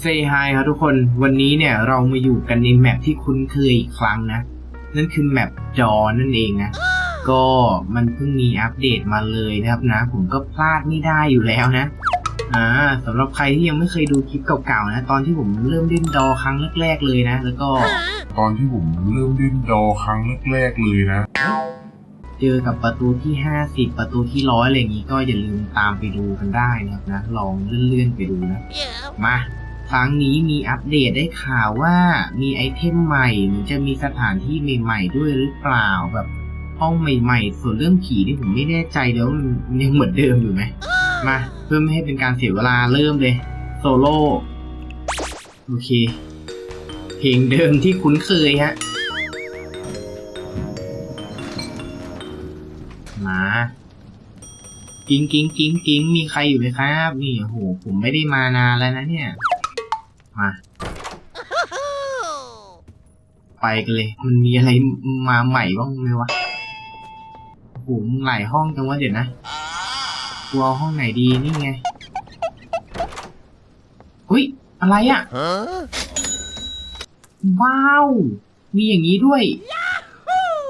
เซฮายครับทุกคนวันนี้เนี่ยเรามาอยู่กันในแมปที่คุ้นเคยอีกครั้งนะ นั่นคือแมปจอนั่นเองนะ ก็มันเพิ่งมีอัปเดตมาเลยนะครับนะ ผมก็พลาดไม่ได้อยู่แล้วนะอ่าสำหรับใครที่ยังไม่เคยดูคลิปเก่าๆนะ ตอนที่ผมเริ่มเล่นดอครั้งแรกๆเลยนะ แล้วก็ ตอนที่ผมเริ่มเล่นดอครั้งแรกๆเลยนะ เจอกับประตูที่ 50 ประตูที่ร้อยอะไรอย่างนี้ก็อย่าลืมตามไปดูกันได้นะครับนะ ลองเลื่อนๆไปดูนะ มา ครั้งนี้มีอัปเดตได้ข่าวว่ามีไอเทมใหม่หรือจะมีสถานที่ใหม่ ๆ ด้วยหรือเปล่าแบบห้องใหม่ๆ ส่วนเรื่องผีนี่ผมไม่แน่ใจเดี๋ยวมันยังเหมือนเดิมอยู่ไหมมาเพื่อไม่ให้เป็นการเสียเวลาเริ่มเลยโซโล่โอเค เพลงเดิมที่คุ้นเคยฮะมากิ้งกิ้งกิ้งกิ้งมีใครอยู่ไหมครับ นี่โอ้โหผมไม่ได้มานานแล้วนะเนี่ย มา ไปกันเลย มันมีอะไรมาใหม่บ้างไหมวะโอ้โหมึงหลายห้องจังวะเดี๋ยวนะกูเอาห้องไหนดีนี่ไงอุ้ย อะไรอะ่ะ ว้าว มีอย่างนี้ด้วย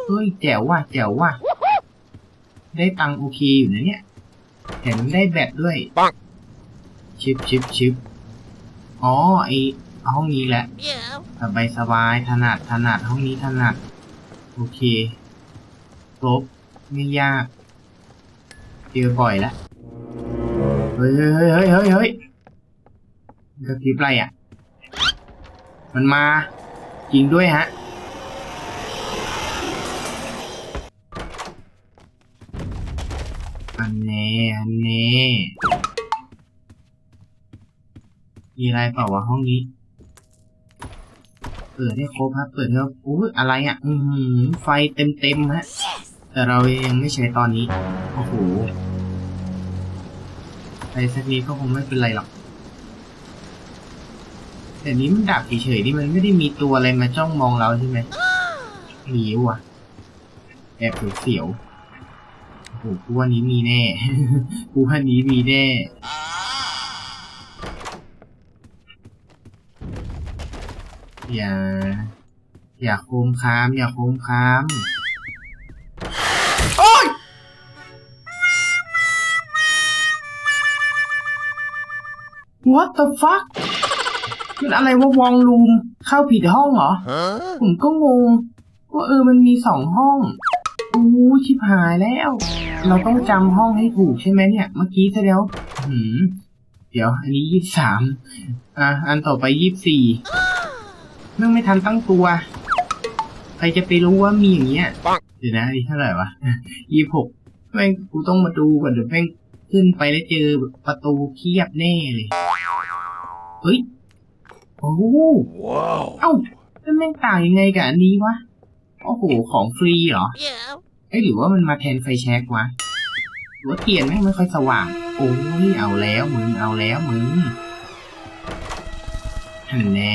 เฮ้ย แจ๋วว่ะ แจ๋วว่ะ ได้ตังค์โอเคอยู่นะเนี่ยแถมได้แบตด้วยปังชิปชิปชิป อ๋อไอเอาห้องนี้แหละสบายสบายถนัดถนัดห้องนี้ถนัด โอเคครบไม่ยากเจอบ่อยแล้วเฮ้ยเฮ้ยเฮ้ยเฮ้ยเฮ้ยมันกระพริบอะไรอะ มันมา จริงด้วยฮะอันเน่อันเน่ มีอะไรเปล่าวะห้องนี้ เปิดให้ครบครับเปิดให้ครบอุ้ยอะไรอะ อือหือไฟเต็มเต็มฮะ แต่เรายังไม่ใช้ตอนนี้ โอ้โหไฟสักนี้ก็คงไม่เป็นไรหรอก แต่นี้มันดับเฉยๆนี่มันไม่ได้มีตัวอะไรมาจ้องมองเราใช่ไหมมีว่ะแอบเสียวๆโอ้โหกูว่านี้มีแน่ กูว่านี้มีแน่ อย่า อย่าโคมคาม อย่าโคมคามโอ้ย What the fuck มันอะไรว่าวองลูมเข้าผิดห้องเหรอ ผมก็งงว่าเออมันมีสองห้องอู้ชิบหายแล้ว เราต้องจำห้องให้ถูกใช่ไหมเนี่ย เมื่อกี้ซะแล้วหืมเดี๋ยว อันนี้ยี่สามอะ อันต่อไปยี่สี่ เรื่องไม่ทันตั้งตัว ใครจะไปรู้ว่ามีอย่างเงี้ยปังเดี๋ยวนะนี่เท่าไหร่วะยี่หกแม่งกูต้องมาดูก่อนเดี๋ยวแม่งขึ้นไปแล้วเจอประตูเคียบแน่เลย เฮ้ย โอ้โหว้าวเอ้าแล้วแม่งต่างยังไงกับอันนี้วะ โอ้โห ของฟรีเหรอเอ้ยหรือว่ามันมาแทนไฟแช็กวะหรือว่าเทียนแม่งไม่ค่อยสว่าง โอ้ย เอาแล้วมึง เอาแล้วมึงหันแน่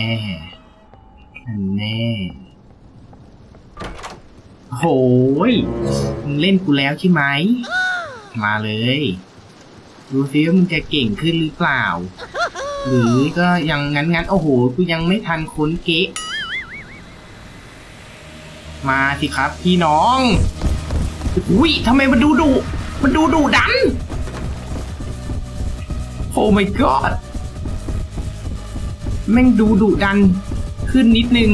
หันแน่โหยมึงเล่นกูแล้วใช่ไหม มาเลย ดูซิว่ามึงจะเก่งขึ้นหรือเปล่า หรือก็ยังงั้นงั้นโอ้โห กูยังไม่ทันค้นเกะ มาสิครับพี่น้อง อุ้ยทำไมมันดูดุ มันดูดุดัน โอ้ my god แม่งดูดุดัน ขึ้นนิดนึง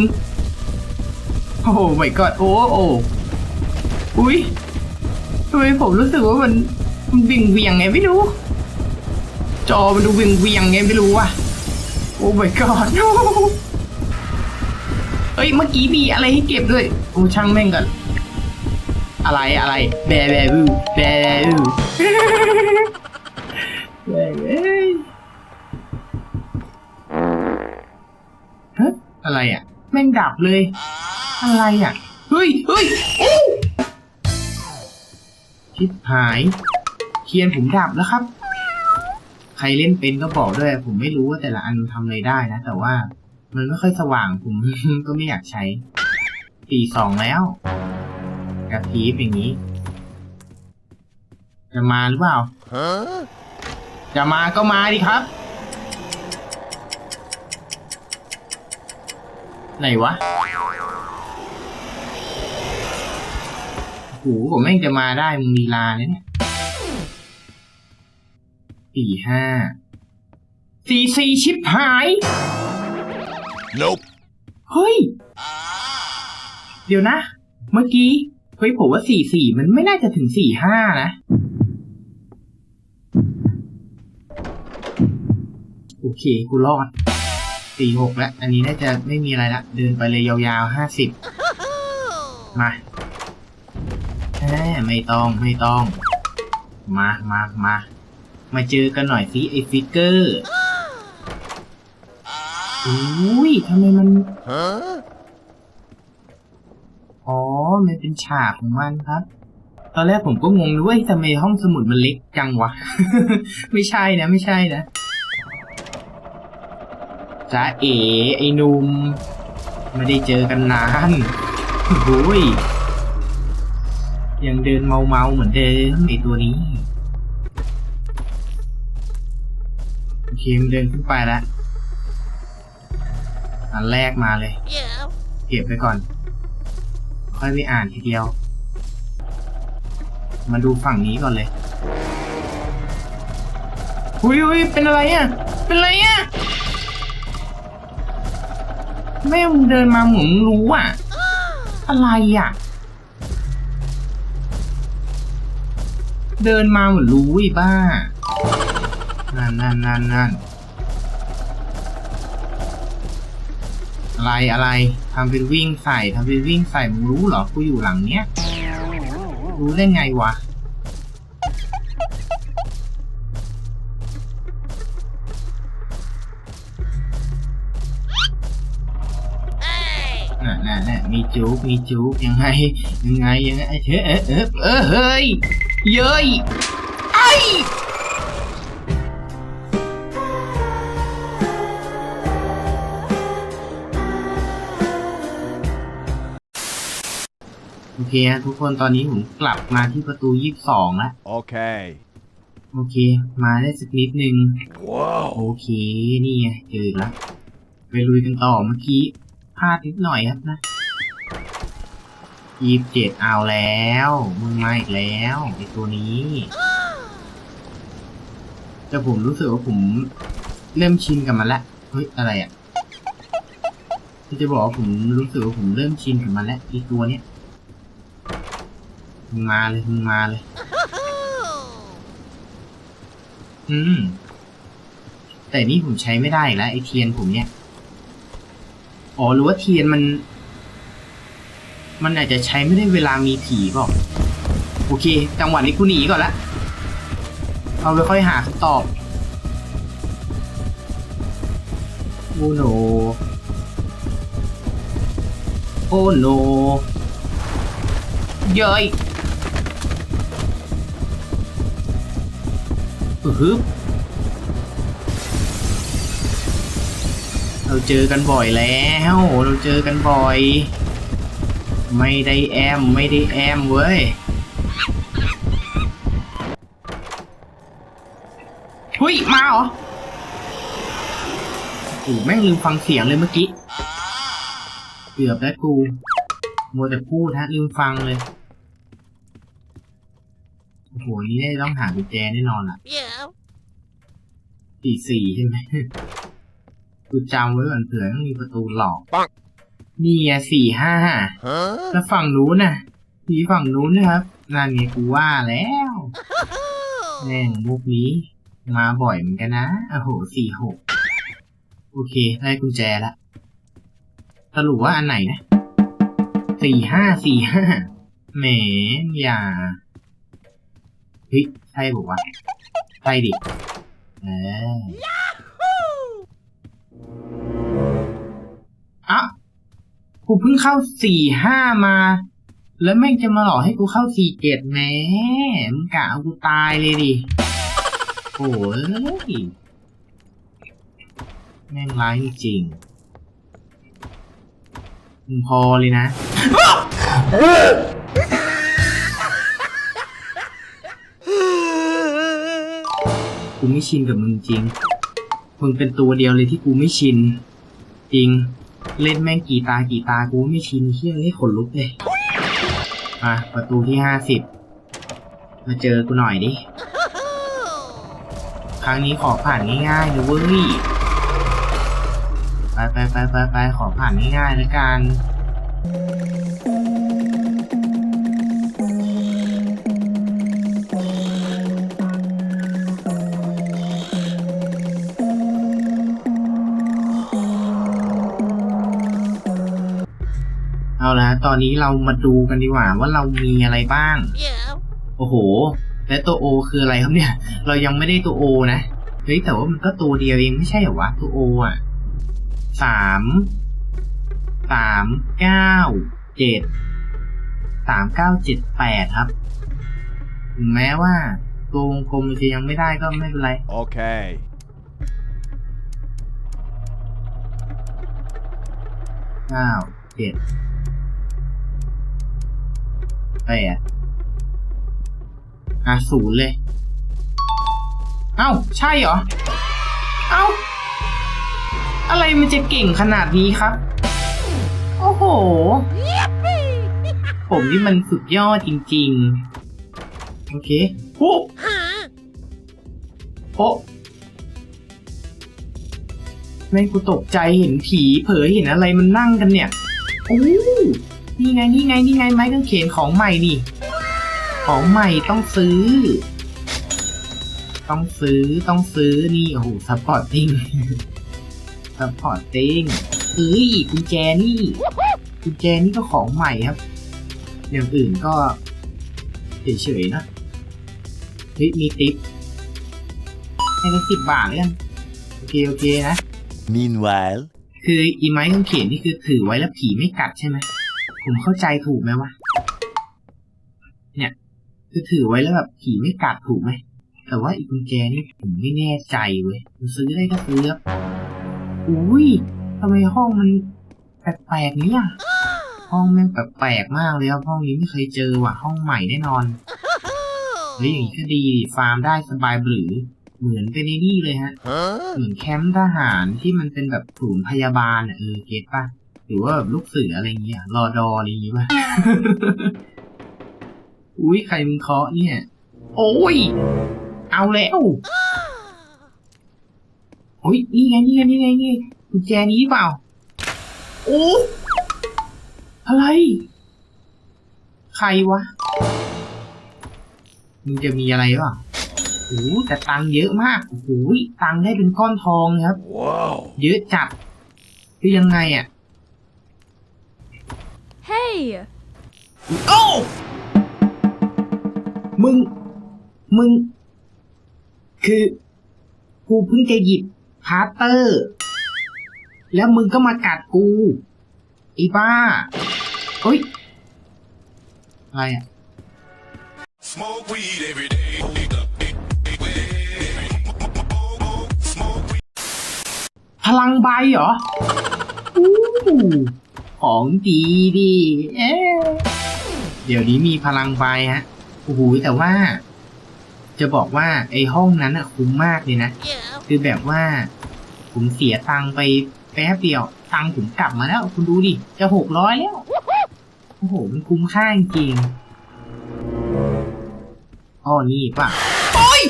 โอ้ my god โอ้โอ้อุ้ยทำไมผมรู้สึกว่ามันมันเวียงเวียงไงไม่รู้ จอมันดูเวียงเวียงไงไม่รู้ว่ะ โอ้ my god เฮ้ย เมื่อกี้มีอะไรให้เก็บด้วย โอ้ช่างแม่งก่อนอะไรอะไร แบแบบูแบแบบู อะไรอะแม่งดับเลย อะไรอะ เฮ้ยเฮ้ยโอ้ชิบหาย เทียนผมดับแล้วครับ ใครเล่นเป็นก็บอกด้วย ผมไม่รู้ว่าแต่ละอันทำอะไรได้นะ แต่ว่ามันไม่ค่อยสว่างผม ก็ไม่อยากใช้ตีสองแล้วกระพริบอย่างนี้ จะมาหรือเปล่าจะมาก็มาดิครับ ไหนวะโหผมแม่งจะมาได้มึงลีลาเนี่ยเนี่ยสี่ห้าสี่สี่ชิบหาย Nope. เฮ้ย เดี๋ยวนะ เมื่อกี้ เฮ้ยผมว่าสี่สี่มันไม่น่าจะถึงสี่ห้านะ โอเค กูรอด สี่หกแล้ว อันนี้น่าจะไม่มีอะไรละเดินไปเลยยาวๆห้าสิบมาแหมไม่ต้องไม่ต้อง มามามามาเจอกันหน่อยสิไอฟิกเกอร์อุ้ยทำไมมันอ๋อ มันเป็นฉากของมันครับ ตอนแรกผมก็งงด้วยทำไมห้องสมุดมันเล็กจังวะ ไม่ใช่นะ ไม่ใช่นะ จ้าเอ๋ไอ้นุ่มไม่ได้เจอกันนานโอ้ยยังเดินเมาเมาเหมือนเดิมไอ้ตัวนี้โอเคมันเดินขึ้นไปแล้วอันแรกมาเลย Yeah. เก็บไปก่อน ค่อยไปอ่านทีเดียว มาดูฝั่งนี้ก่อนเลยหุยหุยเป็นอะไรอะ เป็นอะไรอะ แม่มึงเดินมาเหมือนรู้อะ อะไรอะ เดินมาเหมือนรู้อีบ้า นั่นนั่นนั่นนั่นอะไรอะไรทำเป็นวิ่งใส่ทำเป็นวิ่งใส่มึงรู้เหรอกูอยู่หลังเนี้ย รู้ได้ไงวะ น่ะน่ะน่ะมีจุกมีจุกยังไงยังไงยังไงเฮ้ยเออเออเออเฮ้ยเย้ยไอโอเคฮะทุกคนตอนนี้ผมกลับมาที่ประตูยี่สิบสองแล้ว Okay. โอเค มาได้สักนิดนึง Whoa. โอเค นี่ไงเจออีกแล้วไปลุยกันต่อเมื่อกี้ พลาดนิดหน่อยครับนะยี่สิบเจ็ดเอาแล้ว มึงมาอีกแล้วไอตัวนี้แต่ผมรู้สึกว่าผมเริ่มชินกับมันละเฮ้ยอะไรอะ่ะที่จะบอกว่าผมรู้สึกว่าผมเริ่มชินกับมันแล้วไอตัวเนี้ยมึงมาเลยมึงมาเลย อืมแต่นี่ผมใช้ไม่ได้แล้วไอเทียนผมเนี่ย อ๋อหรือว่าเทียนมัน มันอาจจะใช้ไม่ได้เวลามีผีเปล่าโอเค จังหวะนี้กูหนีก่อนละเอาไปค่อยหาคำตอบโอ้โนโอ้โนเย้ยอือฮึบ เราเจอกันบ่อยแล้ว เราเจอกันบ่อย ไม่ได้แอมไม่ได้แอมเว้ยเฮ้ยมาเหรอโอ้แม่งลืมฟังเสียงเลยเมื่อกี้ เกือบแล้วกูมัวแต่พูดฮะลืมฟังเลย โอ้โห นี่ได้ต้องหากุญแจแน่นอนล่ะ Yeah. สี่สี่ใช่ไหม กูจำไว้ก่อนเผื่อต้องมีประตูหลอกปังนี่ไงสี่ห้า Huh? แล้วฝั่งนู้นน่ะผีฝั่งนู้นนะครับนั่นไงกูว่าแล้วแม่งมุกนี้ มาบ่อยเหมือนกันนะโอ้โหสี่หกโอเค ได้กุญแจละสรุปว่าอันไหนนะสี่ห้าสี่ห้าแหมอย่าเฮ้ยใช่บอกว่าวะใช่ดิเออ อะกูเพิ่งเข้าสี่ห้ามา แล้วแม่งจะมาหลอกให้กูเข้าสี่เจ็ดแหมมึงกะเอากูตายเลยดิโอ้ยแม่งร้ายจริงมึงพอเลยนะ กูไม่ชินกับมึงจริง มึงเป็นตัวเดียวเลยที่กูไม่ชิน จริง เล่นแม่งกี่ตากี่ตากูไม่ชินเชี่ยให้ขนลุกเลยอะประตูที่ห้าสิบมาเจอกูหน่อยดิ ครั้งนี้ขอผ่านง่ายๆนะเว้ยไปไปไปไปไปขอผ่านง่ายๆแล้วกัน ตอนนี้เรามาดูกันดีกว่าว่าเรามีอะไรบ้าง Yeah. โอ้โห และตัวโอคืออะไรครับเนี่ย เรายังไม่ได้ตัวโอนะ เฮ้ยแต่ว่ามันก็ตัวเดียวเองไม่ใช่เหรอวะตัวโออะสามสามเก้าเจ็ดสามเก้าเจ็ดแปดครับถึงแม้ว่าตัววงกลมมันจะยังไม่ได้ก็ไม่เป็นไร Okay. เก้าเจ็ด แปอะศูนย์เลย เอ้า ใช่เหรอ เอ้า อะไรมันจะเก่งขนาดนี้ครับ โอ้โห ผมนี่มันสุดยอดจริง ๆ โอเคโอ้โอ้แม่งกูตกใจเห็นผีเผยเห็นอะไรมันนั่งกันเนี่ย โอ้ นี่ไงนี่ไงนี่ไงไม้กางเขนของใหม่นี่ ของใหม่ต้องซื้อ ต้องซื้อต้องซื้อนี่โอ้โหสปอร์ตติ้งสปอร์ตติ้งเอ้ยกุญแจนี่กุญแจนี่ก็ของใหม่ครับ อย่างอื่นก็เฉยๆนะเฮ้ยมีติปให้ละสิบบาทเลยกันโอเคโอเคนะ Meanwhile, คืออีไม้กางเขนนี่คือถือไว้แล้วผีไม่กัดใช่ไหม ผมเข้าใจถูกไหมวะ เนี่ยคือถือไว้แล้วแบบผีไม่กัดถูกไหม แต่ว่าอีกุญแจนี่ผมไม่แน่ใจเว้ยซื้อได้ก็ซื้อครับอุ้ยทำไมห้องมันแปลกๆเนี่ยห้องแม่งแปลกๆมากเลยครับห้องนี้ไม่เคยเจอว่ะห้องใหม่แน่นอนเฮ้ยอย่างนี้ก็ดีฟาร์มได้สบายหรือ เหมือนเป็นในนี่เลยฮะเหมือนแคมป์ทหารที่มันเป็นแบบศูนย์พยาบาลอะเออเก็ตป่ะ หรือว่าแบบลูกเสืออะไรเงี้ยรอดออะไรอย่างงี้ป่ะ อุ้ยใครมึงเคาะเนี่ย โอ้ย เอาแล้วโอ้ยนี่ไงนี่ไงนี่ไงนี่ไงกุญแจนี้เปล่า โอ้อะไร ใครวะ มึงจะมีอะไรเปล่าโอ้โหแต่ตังค์เยอะมากโอ้โหตังค์ได้เป็นก้อนทองเลยครับ Whoa. เยอะจัดคือยังไงอะ Hey! โอ้มึง มึง คือ กูเพิ่งจะหยิบพาร์เตอร์ แล้วมึงก็มากัดกู อีบ้าเฮ้ย อะไรอะ Smoke weed every day. พลังใบเหรออู้ ของดีดีเอ๊ะเดี๋ยวนี้มีพลังใบฮะโอ้โหแต่ว่า จะบอกว่าไอ้ห้องนั้นอะคุ้มมากเลยนะ Yeah. คือแบบว่า ผมเสียตังค์ไปแป๊บเดียว ตังค์ผมกลับมาแล้ว คุณดูดิ จะหกร้อยแล้ว โอ้โห มันคุ้มค่าจริงๆอ๋อนี่ป่ะโอ้ย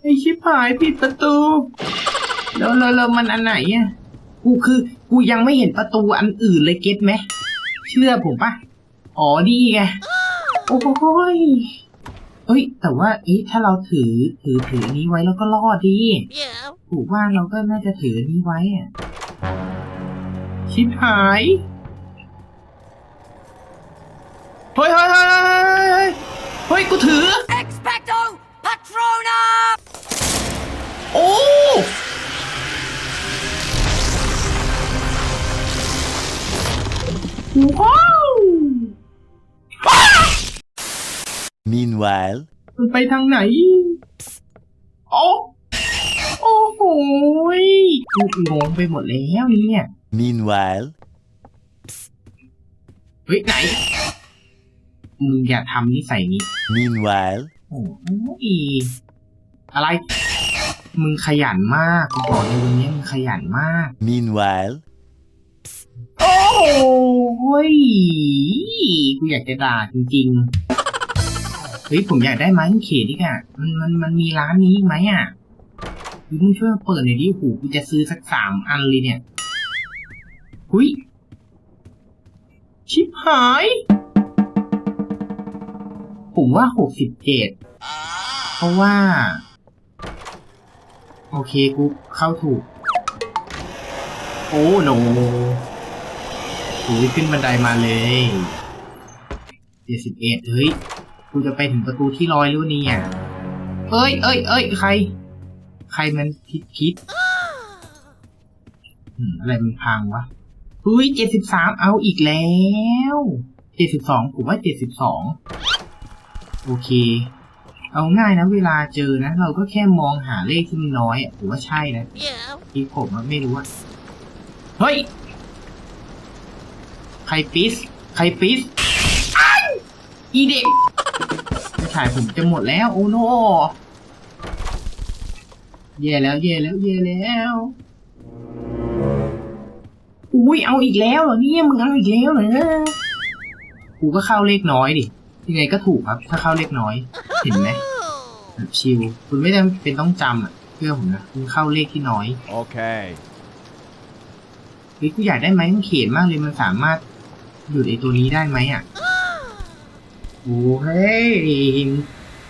ไอชิบหายปิดประตู แล้วแล้วแล้วมันอันไหนอะ กูคือ กูยังไม่เห็นประตูอันอื่นเลยเก็ตไหม เชื่อผมปะอ๋อดีไง โอ้โหยเฮ้ย แต่ว่าเอ๊ะถ้าเราถือถือถือนี้ไว้แล้วก็รอดดีถูกว่าเราก็น่าจะถือนี้ไว้อะชิบหายเฮ้ยเฮ้ยเฮ้ยเฮ้ยเฮ้ยกูถือ ว้าว meanwhile, มันไปทางไหน โอ้โอ้โหยกูงงไปหมดแล้วเนี่ย meanwhile, เฮ้ยไหน มึงอย่าทำนิสัยนี้ meanwhile, โอ้ยอะไร มึงขยันมากกูบอกเลยวันนี้มึงขยันมาก Meanwhile, โอ้โห้ยกูอยากจะด่าจริงๆ เฮ้ยผมอยากได้ไม้กางเขนดิก่ะมันมันมันมีร้านนี้ไหมอะเฮ้ยมึงช่วยเปิดหน่อยดิโอ้โหกูจะซื้อสักสามอันเลยเนี่ยหุยชิบหาย ผมว่าหกสิบเจ็ดเพราะว่า โอเคกูเข้าถูก โอ้โน โอ้ยขึ้นบันไดมาเลยเจ็ดสิบเอ็ดเฮ้ย กูจะไปถึงประตูที่ร้อยแล้วเนี่ยเอ้ยเอ้ยเอ้ยใคร ใครมันคิดคิดอืมอะไรมันพังวะเฮ้ยเจ็ดสิบสามเอาอีกแล้วเจ็ดสิบสองผมว่าเจ็ดสิบสองโอเค เอาง่ายนะเวลาเจอนะ เราก็แค่มองหาเลขที่มันน้อยอะผมว่าใช่นะ Yeah. ที่ผมอะไม่รู้อะเฮ้ย ใครปิสใครปิสอ้ายอีเด็กไม่ถ่ายผมจะหมดแล้ว โอ้โนแย่แล้วแย่แล้วแย่แล้วอุ้ยเอาอีกแล้วเหรอเนี่ยมึงเอาอีกแล้วเหรอกูก็เข้าเลขน้อยดิยังไงก็ถูกครับ ถ้าเข้าเลขน้อย เห็นไหมแบบชิลคุณไม่จำเป็นต้องจำอะเชื่อผมนะคุณเข้าเลขที่น้อย Okay. เฮ้ยกูอยากได้ไม้กางเขนมากเลยมันสามารถ หยุดไอตัวนี้ได้ไหมอะโอ้เฮ้ย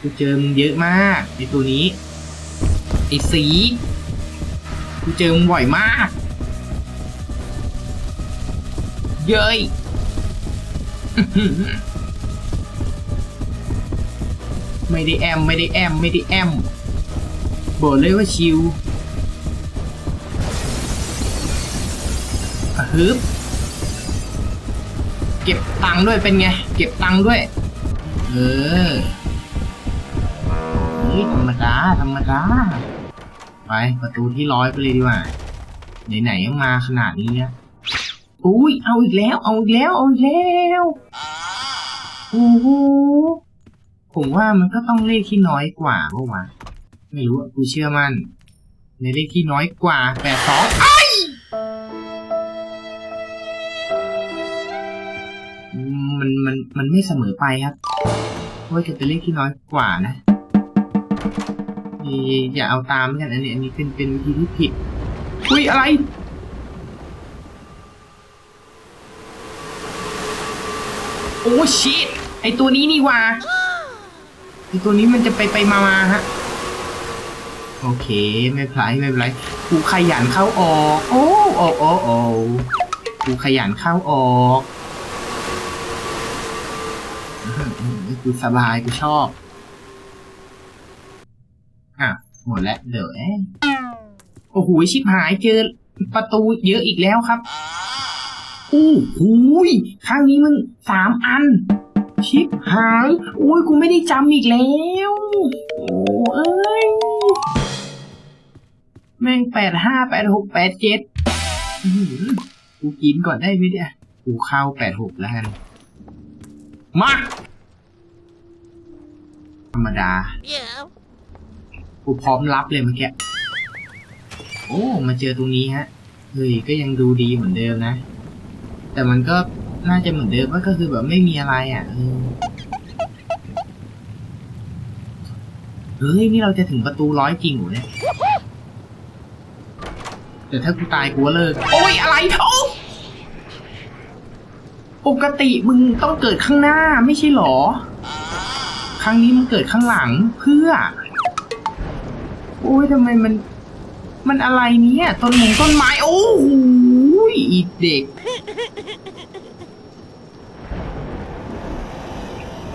กูเจอมึงเยอะมากไอตัวนี้ไอสีกูเจอมึงบ่อยมาก เย้ยไม่ได้แอมไม่ได้แอมไม่ได้แอมบอกเลยว่าชิวอะฮึบ เก็บตังค์ด้วยเป็นไง เก็บตังค์ด้วย เออเฮ้ยธรรมดาธรรมดาไปประตูที่ร้อยไปเลยดีกว่า ไหนๆก็มาขนาดนี้เนี่ยอุ้ยเอาอีกแล้ว เอาอีกแล้ว เอาอีกแล้วโอ้โหผมว่ามันก็ต้องเลขที่น้อยกว่าเมื่อวะไม่รู้อะกูเชื่อมั่นในเลขที่น้อยกว่าแปดสอง มันมันไม่เสมอไปครับว่าจะเป็นเลขที่น้อยกว่านะอย่าเอาตามกันอันนี้อันนี้เป็นเป็นวิธีที่ผิดอุ้ยอะไรโอ้ชิตไอตัวนี้นี่ว่าไอตัวนี้มันจะไปไปมามาฮะโอเคไม่เป็นไรไม่เป็นไรกูขยันเข้าออก โอ้โอ้โอ้โอ้กูขยันเข้าออก กูสบายกูชอบ อะ หมดแล้วเดี๋ยวโอ้โหชิบหายเจอประตูเยอะอีกแล้วครับ อู้หูยครั้งนี้มึงสามอัน ชิบหายอุ้ยกูไม่ได้จำอีกแล้ว โอ้เอ้ย แม่งแปดห้าแปดหกแปดเจ็ดกูกินก่อนได้ไหมเนี่ยกูเข้าแปดหกแล้วกันมา ธรรมดา Yeah. กูพร้อมรับเลยเมื่อกี้ โอ้ มาเจอตรงนี้ฮะ เฮ้ย ก็ยังดูดีเหมือนเดิมนะ แต่มันก็น่าจะเหมือนเดิมว่าก็คือแบบไม่มีอะไรอะเออเฮ้ย นี่เราจะถึงประตูร้อยจริงเหรอเนี่ยแต่ถ้ากูตายกูก็เลิก โอ้ย อะไรโอ้ปกติมึงต้องเกิดข้างหน้าไม่ใช่หรอ ครั้งนี้มันเกิดข้างหลังเพื่อ โอ้ยทำไมมัน มันอะไรเนี่ยต้นหมงต้นไม้โอ้โหอีเด็ก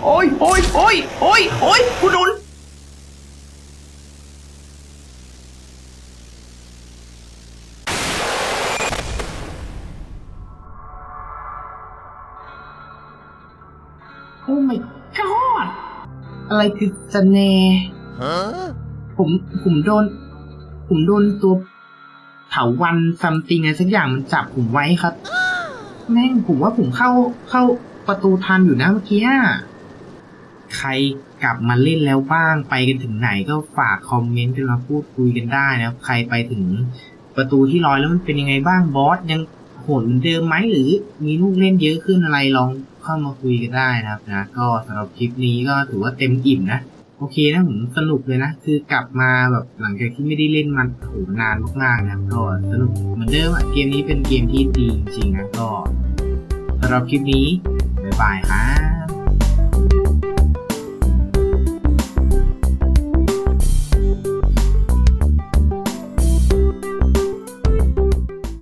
โอ้ยโอ้ยโอ้ยโอ้ยโอ้ยกูโดน อะไรคือสเนห์ Huh? ผมผมโดน ผมโดนตัวเถาวันซัมติงอะไรสักอย่างมันจับผมไว้ครับ แม่งผมว่าผมเข้าเข้าประตูทันอยู่นะเมื่อกี้อะใครกลับมาเล่นแล้วบ้างไปกันถึงไหนก็ฝากคอมเมนต์กันมาพูดคุยกันได้นะครับ ใครไปถึงประตูที่ร้อยแล้วมันเป็นยังไงบ้างบอสยังโหดเหมือนเดิมไหมหรือมีลูกเล่นเยอะขึ้นอะไรลอง เข้ามาคุยกันได้นะครับนะ ก็สำหรับคลิปนี้ก็ถือว่าเต็มอิ่มนะ โอเคนะผมสนุกเลยนะ คือกลับมาแบบหลังจากที่ไม่ได้เล่นมันโหนานมากๆนะครับก็สนุกเหมือนเดิมอะเกมนี้เป็นเกมที่ดีจริงๆนะก็สำหรับคลิปนี้บ๊ายบายครับ